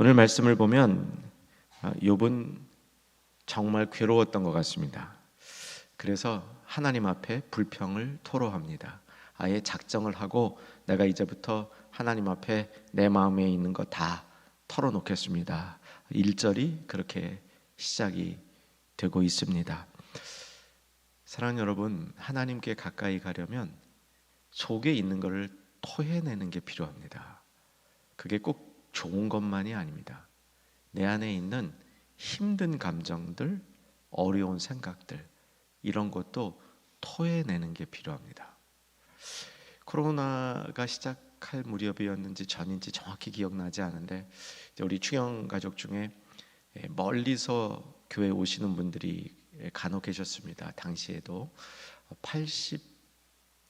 오늘 말씀을 보면 아, 욥은 정말 괴로웠던 것 같습니다. 그래서 하나님 앞에 불평을 토로합니다. 아예 작정을 하고 내가 이제부터 하나님 앞에 내 마음에 있는 거 다 털어놓겠습니다. 1절이 그렇게 시작이 되고 있습니다. 사랑 여러분, 하나님께 가까이 가려면 속에 있는 것을 토해내는 게 필요합니다. 그게 꼭 좋은 것만이 아닙니다. 내 안에 있는 힘든 감정들, 어려운 생각들, 이런 것도 토해내는 게 필요합니다. 코로나가 시작할 무렵이었는지 전인지 정확히 기억나지 않은데 우리 추경 가족 중에 멀리서 교회 오시는 분들이 간혹 계셨습니다. 당시에도 80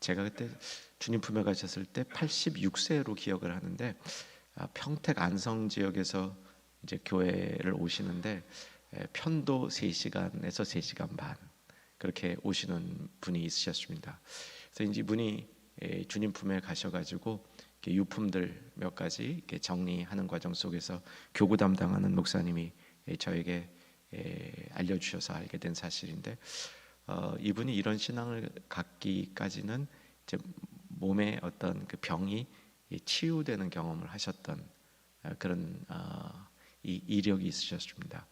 제가 그때 주님 품에 가셨을 때 86세로 기억을 하는데 아, 평택 안성 지역에서 이제 교회를 오시는데 편도 3시간에서 3시간 반 그렇게 오시는 분이 있으셨습니다. 그래서 이제 분이 주님 품에 가셔가지고 유품들 몇 가지 정리하는 과정 속에서 교구 담당하는 목사님이 저에게 알려주셔서 알게 된 사실인데 어, 이분이 이런 신앙을 갖기까지는 몸에 어떤 그 병이 치유되는 경험을 하셨던 어, 그런 어, 이 이력이 있으셨습니다.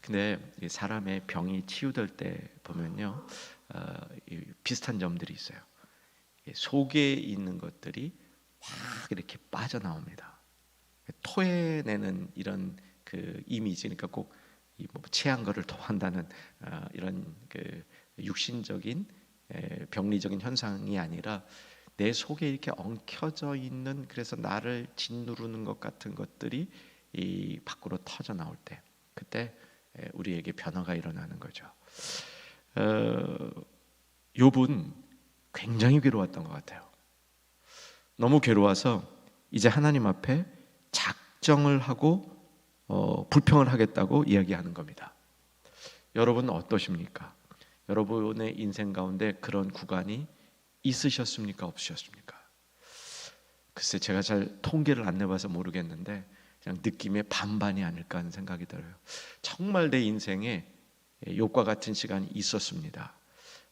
근데 사람의 병이 치유될 때 보면요 어, 비슷한 점들이 있어요. 속에 있는 것들이 확 이렇게 빠져나옵니다. 토해내는 이런 그 이미지, 그러니까 꼭 뭐 체한 거를 토한다는 어, 이런 그 육신적인 병리적인 현상이 아니라 내 속에 이렇게 엉켜져 있는 그래서 나를 짓누르는 것 같은 것들이 이 밖으로 터져 나올 때 그때 우리에게 변화가 일어나는 거죠. 어, 욥은 굉장히 괴로웠던 것 같아요. 너무 괴로워서 이제 하나님 앞에 작정을 하고 어, 불평을 하겠다고 이야기하는 겁니다. 여러분 어떠십니까? 여러분의 인생 가운데 그런 구간이 있으셨습니까? 없으셨습니까? 글쎄 제가 잘 통계를 안 내봐서 모르겠는데 그냥 느낌의 반반이 아닐까 하는 생각이 들어요. 정말 내 인생에 욕과 같은 시간이 있었습니다.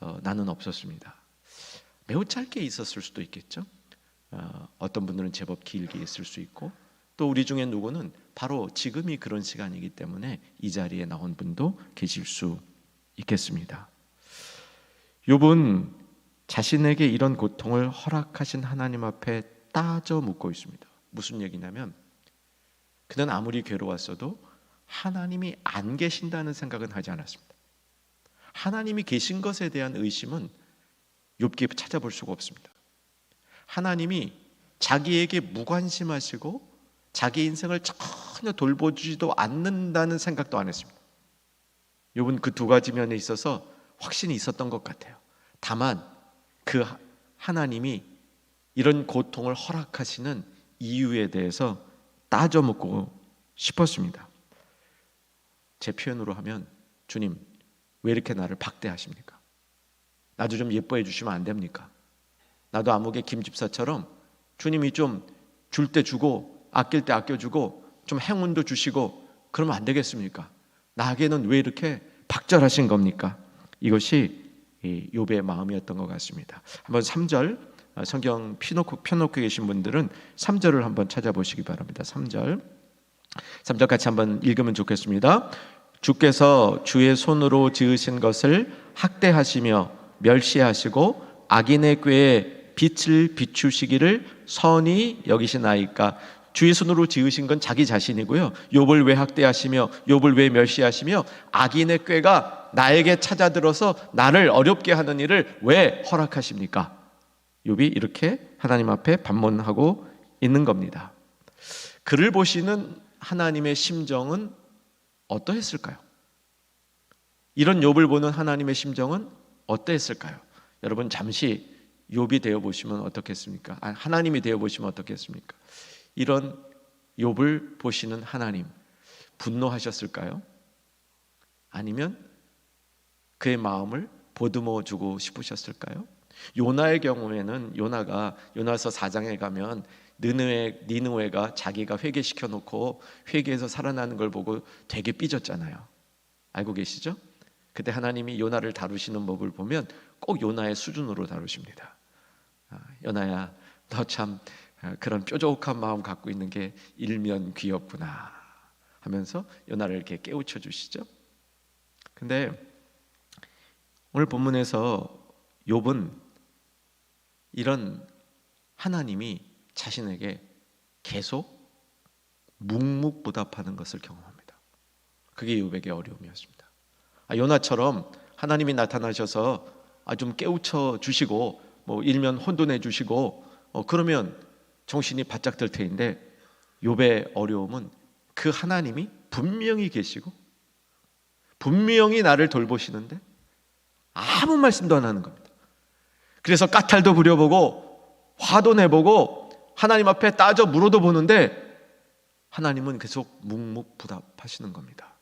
어, 나는 없었습니다. 매우 짧게 있었을 수도 있겠죠. 어, 어떤 분들은 제법 길게 있을 수 있고 또 우리 중에 누구는 바로 지금이 그런 시간이기 때문에 이 자리에 나온 분도 계실 수 있겠습니다. 욥은 자신에게 이런 고통을 허락하신 하나님 앞에 따져 묻고 있습니다. 무슨 얘기냐면 그는 아무리 괴로웠어도 하나님이 안 계신다는 생각은 하지 않았습니다. 하나님이 계신 것에 대한 의심은 욥기에 찾아볼 수가 없습니다. 하나님이 자기에게 무관심하시고 자기 인생을 전혀 돌보지도 않는다는 생각도 안 했습니다. 욥은 그 두 가지 면에 있어서 확신이 있었던 것 같아요. 다만 그 하나님이 이런 고통을 허락하시는 이유에 대해서 따져 묻고 싶었습니다. 제 표현으로 하면 주님 왜 이렇게 나를 박대하십니까? 나도 좀 예뻐해 주시면 안 됩니까? 나도 아무개 김집사처럼 주님이 좀 줄 때 주고 아낄 때 아껴주고 좀 행운도 주시고 그러면 안 되겠습니까? 나에게는 왜 이렇게 박절하신 겁니까? 이것이 욥의 마음이었던 것 같습니다. 한번 3절 아, 성경 펴놓고, 펴놓고 계신 분들은 3절을 한번 찾아보시기 바랍니다. 3절 3절 같이 한번 읽으면 좋겠습니다. 주께서 주의 손으로 지으신 것을 학대하시며 멸시하시고 악인의 꾀에 빛을 비추시기를 선히 여기시나이까 주의 손으로 지으신 건 자기 자신이고요. 욥을 왜 학대하시며 욥을 왜 멸시하시며 악인의 꾀가 나에게 찾아들어서 나를 어렵게 하는 일을 왜 허락하십니까? 욥이 이렇게 하나님 앞에 반문하고 있는 겁니다. 그를 보시는 하나님의 심정은 어떠했을까요? 이런 욥을 보는 하나님의 심정은 어떠했을까요? 여러분 잠시 욥이 되어 보시면 어떻겠습니까? 아, 하나님이 되어 보시면 어떻겠습니까? 이런 욥을 보시는 하나님 분노하셨을까요? 아니면 그의 마음을 보듬어 주고 싶으셨을까요? 요나의 경우에는 요나가 요나서 4장에 가면 느느웨 니느웨가 자기가 회개시켜 놓고 회개해서 살아나는 걸 보고 되게 삐졌잖아요. 알고 계시죠? 그때 하나님이 요나를 다루시는 법을 보면 꼭 요나의 수준으로 다루십니다. 아, 요나야, 너 참 그런 뾰족한 마음 갖고 있는 게 일면 귀엽구나 하면서 요나를 이렇게 깨우쳐 주시죠. 근데 오늘 본문에서 욥은 이런 하나님이 자신에게 계속 묵묵부답하는 것을 경험합니다. 그게 욥에게 어려움이었습니다. 아, 요나처럼 하나님이 나타나셔서 아, 좀 깨우쳐 주시고 뭐 일면 혼돈해 주시고 어, 그러면 정신이 바짝 들 테인데 욥의 어려움은 그 하나님이 분명히 계시고 분명히 나를 돌보시는데 아무 말씀도 안 하는 겁니다. 그래서 까탈도 부려보고 화도 내보고 하나님 앞에 따져 물어도 보는데 하나님은 계속 묵묵부답하시는 겁니다.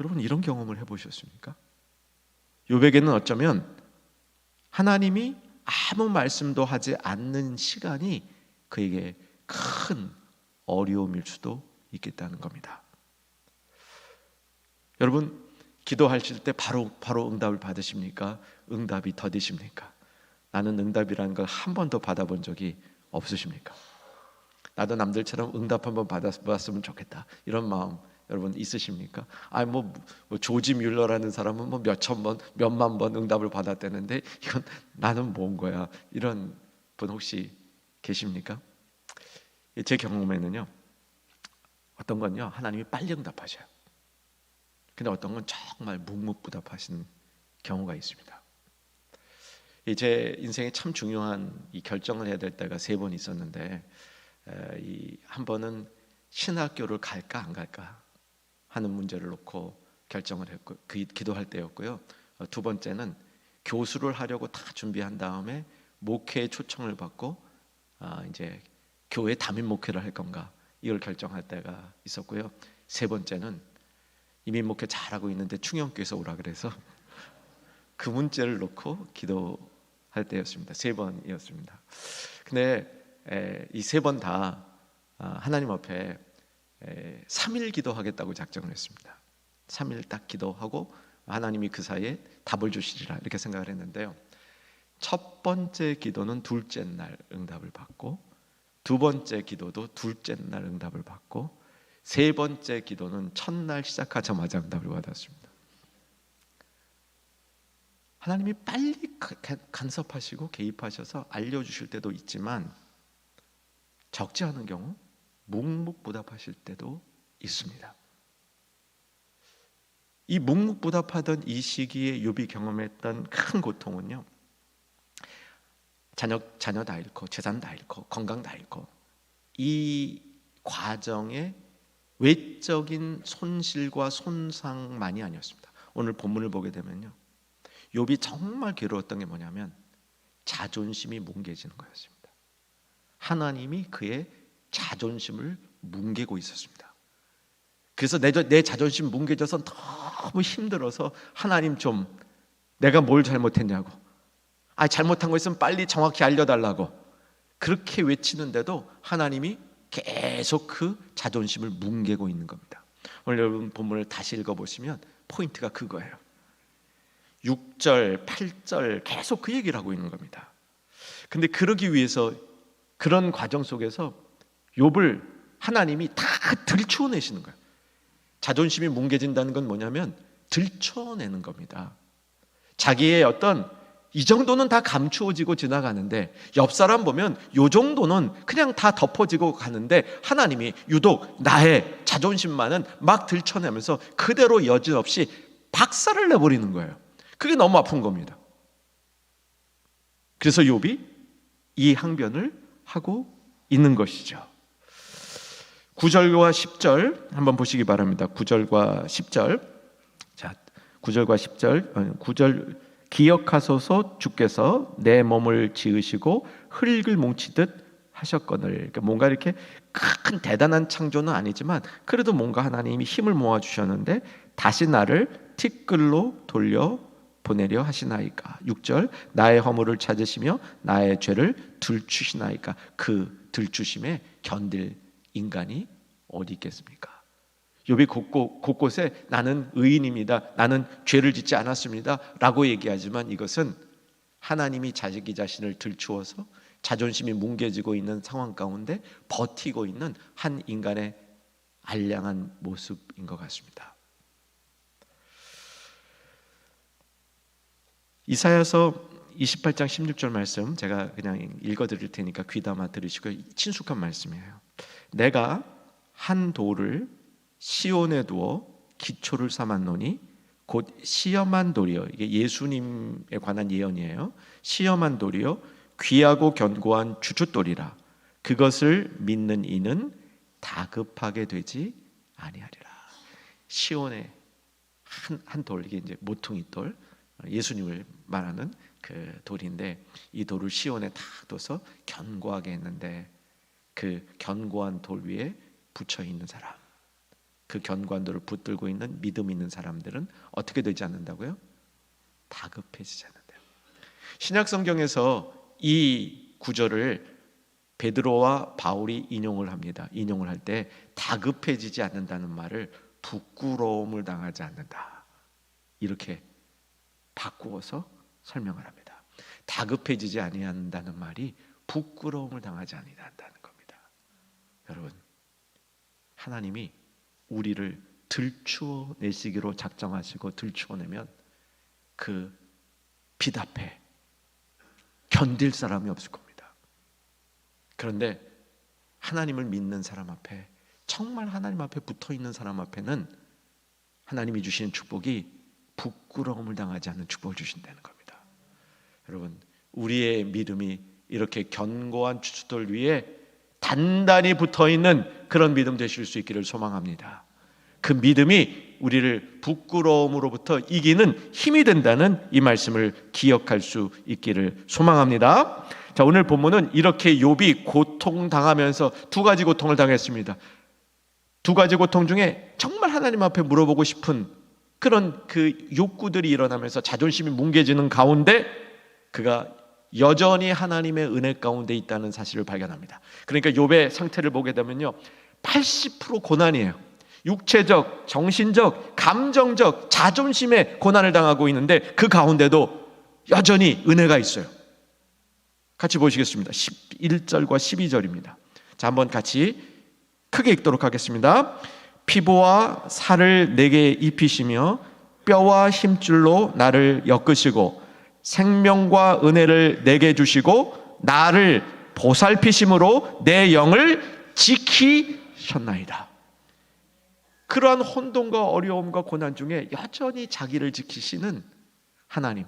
여러분 이런 경험을 해보셨습니까? 요백에는 어쩌면 하나님이 아무 말씀도 하지 않는 시간이 그에게 큰 어려움일 수도 있겠다는 겁니다. 여러분 기도하실 때 바로 바로 응답을 받으십니까? 응답이 더디십니까? 나는 응답이라는 걸 한 번도 받아본 적이 없으십니까? 나도 남들처럼 응답 한번 받았으면 좋겠다 이런 마음 여러분 있으십니까? 아뭐 뭐 조지 뮬러라는 사람은 뭐 몇천 번, 몇만 번 응답을 받았다는데 이건 나는 뭔 거야? 이런 분 혹시 계십니까? 제 경험에는요. 어떤 건요. 하나님이 빨리 응답하셔요. 근데 어떤 건 정말 묵묵부답하시는 경우가 있습니다. 제 인생에 참 중요한 이 결정을 해야 될 때가 세 번 있었는데 이 한 번은 신학교를 갈까 안 갈까 하는 문제를 놓고 결정을 했고 그 기도할 때였고요. 어, 두 번째는 교수를 하려고 다 준비한 다음에 목회 초청을 받고 아, 이제 교회 담임 목회를 할 건가 이걸 결정할 때가 있었고요. 세 번째는 이미 목회 잘하고 있는데 충영교에서 오라 그래서 그 문제를 놓고 기도할 때였습니다. 세 번이었습니다. 근데 이 세 번다 아, 하나님 앞에 3일 기도하겠다고 작정을 했습니다. 3일 딱 기도하고 하나님이 그 사이에 답을 주시리라 이렇게 생각을 했는데요. 첫 번째 기도는 둘째 날 응답을 받고 두 번째 기도도 둘째 날 응답을 받고 세 번째 기도는 첫날 시작하자마자 응답을 받았습니다. 하나님이 빨리 간섭하시고 개입하셔서 알려주실 때도 있지만 적지 않은 경우 묵묵부답하실 때도 있습니다. 이 묵묵부답하던 이 시기에 욥이 경험했던 큰 고통은요. 자녀 자녀 다 잃고 재산 다 잃고 건강 다 잃고 이 과정에 외적인 손실과 손상만이 아니었습니다. 오늘 본문을 보게 되면요. 욥이 정말 괴로웠던 게 뭐냐면 자존심이 뭉개지는 거였습니다. 하나님이 그의 자존심을 뭉개고 있었습니다. 그래서 내, 내 자존심 뭉개져서 너무 힘들어서 하나님 좀 내가 뭘 잘못했냐고 아 잘못한 거 있으면 빨리 정확히 알려달라고 그렇게 외치는데도 하나님이 계속 그 자존심을 뭉개고 있는 겁니다. 오늘 여러분 본문을 다시 읽어보시면 포인트가 그거예요. 6절, 8절 계속 그 얘기를 하고 있는 겁니다. 근데 그러기 위해서 그런 과정 속에서 욥을 하나님이 다 들추어내시는 거예요. 자존심이 뭉개진다는 건 뭐냐면 들춰내는 겁니다. 자기의 어떤 이 정도는 다 감추어지고 지나가는데 옆 사람 보면 요 정도는 그냥 다 덮어지고 가는데 하나님이 유독 나의 자존심만은 막 들춰내면서 그대로 여지없이 박살을 내버리는 거예요. 그게 너무 아픈 겁니다. 그래서 욥이 이 항변을 하고 있는 것이죠. 9절과 10절 한번 보시기 바랍니다. 9절과 10절. 자, 9절과 10절. 9절 기억하소서 주께서 내 몸을 지으시고 흙을 뭉치듯 하셨거늘. 그러니까 뭔가 이렇게 큰 대단한 창조는 아니지만 그래도 뭔가 하나님이 힘을 모아 주셨는데 다시 나를 티끌로 돌려 보내려 하시나이까. 6절 나의 허물을 찾으시며 나의 죄를 들추시나이까. 그 들추심에 견딜 인간이 어디 있겠습니까? 욥이 곳곳, 곳곳에 나는 의인입니다. 나는 죄를 짓지 않았습니다. 라고 얘기하지만 이것은 하나님이 자기 자신을 들추어서 자존심이 뭉개지고 있는 상황 가운데 버티고 있는 한 인간의 알량한 모습인 것 같습니다. 이사야서 28장 16절 말씀 제가 그냥 읽어 드릴 테니까 귀담아 들으시고 친숙한 말씀이에요. 내가 한 돌을 시온에 두어 기초를 삼았노니 곧 시험한 돌이요 이게 예수님에 관한 예언이에요. 시험한 돌이요 귀하고 견고한 주춧돌이라 그것을 믿는 이는 다급하게 되지 아니하리라. 시온의 한 한 돌 이게 이제 모퉁이 돌 예수님을 말하는 그 돌인데 이 돌을 시온에 탁 둬서 견고하게 했는데 그 견고한 돌 위에 붙여 있는 사람 그 견고한 돌을 붙들고 있는 믿음 있는 사람들은 어떻게 되지 않는다고요? 다급해지지 않는다요. 신약 성경에서 이 구절을 베드로와 바울이 인용을 합니다. 인용을 할 때 다급해지지 않는다는 말을 부끄러움을 당하지 않는다. 이렇게 바꾸어서 설명을 합니다. 다급해지지 아니한다는 말이 부끄러움을 당하지 아니한다는. 여러분, 하나님이 우리를 들추어 내시기로 작정하시고 들추어 내면 그빛 앞에 견딜 사람이 없을 겁니다. 그런데 하나님을 믿는 사람 앞에 정말 하나님 앞에 붙어 있는 사람 앞에는 하나님이 주시는 축복이 부끄러움을 당하지 않는 축복을 주신다는 겁니다. 여러분, 우리의 믿음이 이렇게 견고한 추추돌 위에 단단히 붙어 있는 그런 믿음 되실 수 있기를 소망합니다. 그 믿음이 우리를 부끄러움으로부터 이기는 힘이 된다는 이 말씀을 기억할 수 있기를 소망합니다. 자, 오늘 본문은 이렇게 욥이 고통 당하면서 두 가지 고통을 당했습니다. 두 가지 고통 중에 정말 하나님 앞에 물어보고 싶은 그런 그 욕구들이 일어나면서 자존심이 뭉개지는 가운데 그가 여전히 하나님의 은혜 가운데 있다는 사실을 발견합니다. 그러니까 욥의 상태를 보게 되면요. 80% 고난이에요. 육체적, 정신적, 감정적, 자존심의 고난을 당하고 있는데 그 가운데도 여전히 은혜가 있어요. 같이 보시겠습니다. 11절과 12절입니다. 자, 한번 같이 크게 읽도록 하겠습니다. 피부와 살을 내게 입히시며 뼈와 힘줄로 나를 엮으시고 생명과 은혜를 내게 주시고 나를 보살피심으로 내 영을 지키셨나이다. 그러한 혼돈과 어려움과 고난 중에 여전히 자기를 지키시는 하나님,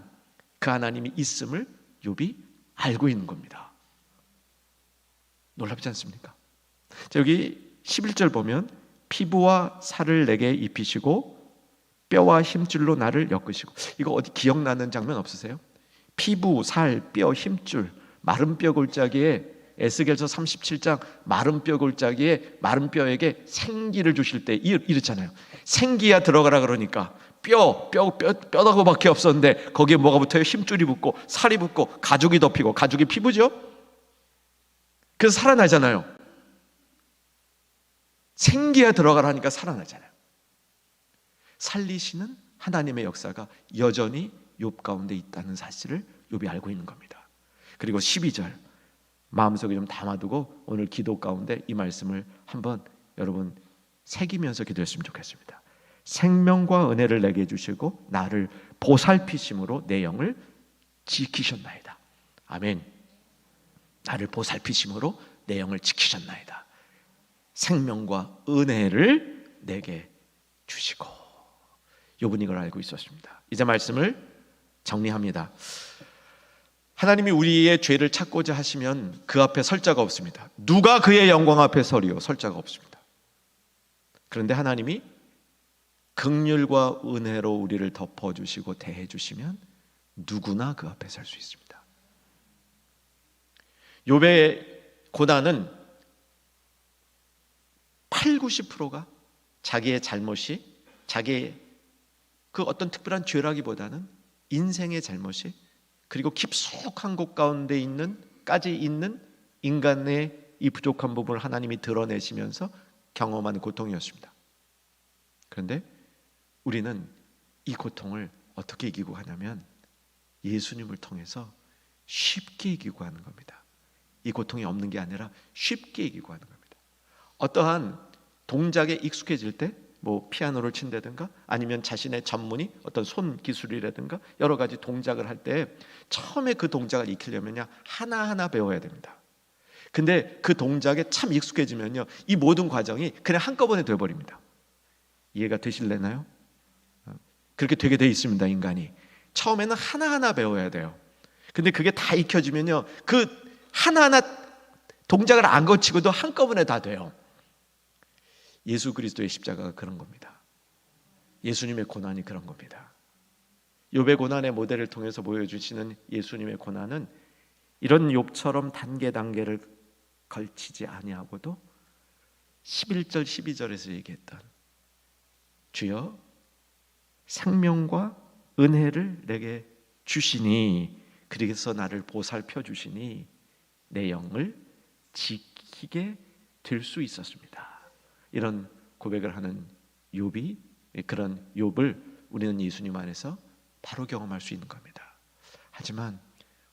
그 하나님이 있음을 욥이 알고 있는 겁니다. 놀랍지 않습니까? 자, 여기 11절 보면 피부와 살을 내게 입히시고 뼈와 힘줄로 나를 엮으시고 이거 어디 기억나는 장면 없으세요? 피부, 살, 뼈, 힘줄 마른 뼈 골짜기에 에스겔서 37장 마른 뼈 골짜기에 마른 뼈에게 생기를 주실 때 이렇잖아요. 생기야 들어가라 그러니까 뼈, 뼈, 뼈, 뼈다고밖에 없었는데 거기에 뭐가 붙어요? 힘줄이 붙고 살이 붙고 가죽이 덮이고 가죽이 피부죠. 그래서 살아나잖아요. 생기야 들어가라 하니까 살아나잖아요. 살리시는 하나님의 역사가 여전히 욥 가운데 있다는 사실을 욥이 알고 있는 겁니다. 그리고 12절 마음속에 좀 담아두고 오늘 기도 가운데 이 말씀을 한번 여러분 새기면서 기도했으면 좋겠습니다. 생명과 은혜를 내게 주시고 나를 보살피심으로 내 영을 지키셨나이다. 아멘. 나를 보살피심으로 내 영을 지키셨나이다. 생명과 은혜를 내게 주시고 요분 이걸 알고 있었습니다. 이제 말씀을 정리합니다. 하나님이 우리의 죄를 찾고자 하시면 그 앞에 설 자가 없습니다. 누가 그의 영광 앞에 서리요? 설 자가 없습니다. 그런데 하나님이 극률과 은혜로 우리를 덮어 주시고 대해 주시면 누구나 그 앞에 설 수 있습니다. 욥의 고난은 8, 90%가 자기의 잘못이 자기의 그 어떤 특별한 죄라기보다는 인생의 잘못이 그리고 깊숙한 곳 가운데 있는 까지 있는 인간의 이 부족한 부분을 하나님이 드러내시면서 경험하는 고통이었습니다. 그런데 우리는 이 고통을 어떻게 이기고 가냐면 예수님을 통해서 쉽게 이기고 하는 겁니다. 이 고통이 없는 게 아니라 쉽게 이기고 하는 겁니다. 어떠한 동작에 익숙해질 때, 뭐 피아노를 친다든가 아니면 자신의 전문이 어떤 손 기술이라든가 여러 가지 동작을 할 때 처음에 그 동작을 익히려면요 하나하나 배워야 됩니다. 근데 그 동작에 참 익숙해지면요 이 모든 과정이 그냥 한꺼번에 돼버립니다. 이해가 되실래나요? 어, 그렇게 되게 돼 있습니다 인간이 처음에는 하나하나 배워야 돼요. 근데 그게 다 익혀지면요 그 하나하나 동작을 안 거치고도 한꺼번에 다 돼요. 예수 그리스도의 십자가가 그런 겁니다. 예수님의 고난이 그런 겁니다. 욥의 고난의 모델을 통해서 보여주시는 예수님의 고난은 이런 욥처럼 단계 단계를 걸치지 아니하고도 11절 12절에서 얘기했던 주여 생명과 은혜를 내게 주시니 그래서 나를 보살펴 주시니 내 영을 지키게 될 수 있었습니다. 이런 고백을 하는 욥이 그런 욥을 우리는 예수님 안에서 바로 경험할 수 있는 겁니다. 하지만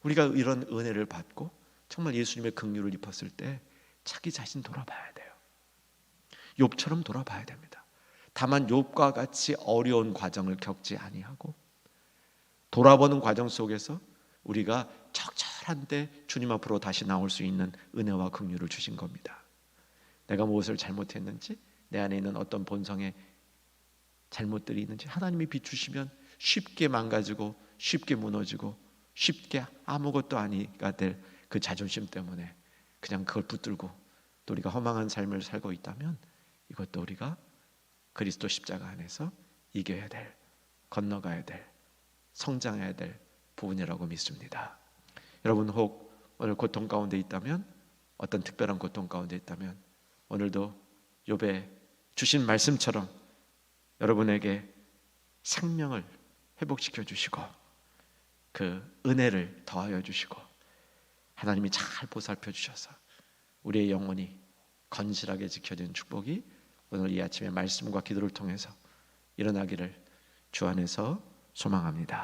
우리가 이런 은혜를 받고 정말 예수님의 긍휼을 입었을 때 자기 자신 돌아봐야 돼요. 욥처럼 돌아봐야 됩니다. 다만 욥과 같이 어려운 과정을 겪지 아니하고 돌아보는 과정 속에서 우리가 적절한 때 주님 앞으로 다시 나올 수 있는 은혜와 긍휼을 주신 겁니다. 내가 무엇을 잘못했는지 내 안에 있는 어떤 본성의 잘못들이 있는지 하나님이 비추시면 쉽게 망가지고 쉽게 무너지고 쉽게 아무것도 아니가 될 그 자존심 때문에 그냥 그걸 붙들고 또 우리가 허망한 삶을 살고 있다면 이것도 우리가 그리스도 십자가 안에서 이겨야 될 건너가야 될 성장해야 될 부분이라고 믿습니다. 여러분 혹 오늘 고통 가운데 있다면 어떤 특별한 고통 가운데 있다면 오늘도 욥에 주신 말씀처럼 여러분에게 생명을 회복시켜 주시고 그 은혜를 더하여 주시고 하나님이 잘 보살펴 주셔서 우리의 영혼이 건실하게 지켜지는 축복이 오늘 이 아침에 말씀과 기도를 통해서 일어나기를 주 안에서 소망합니다.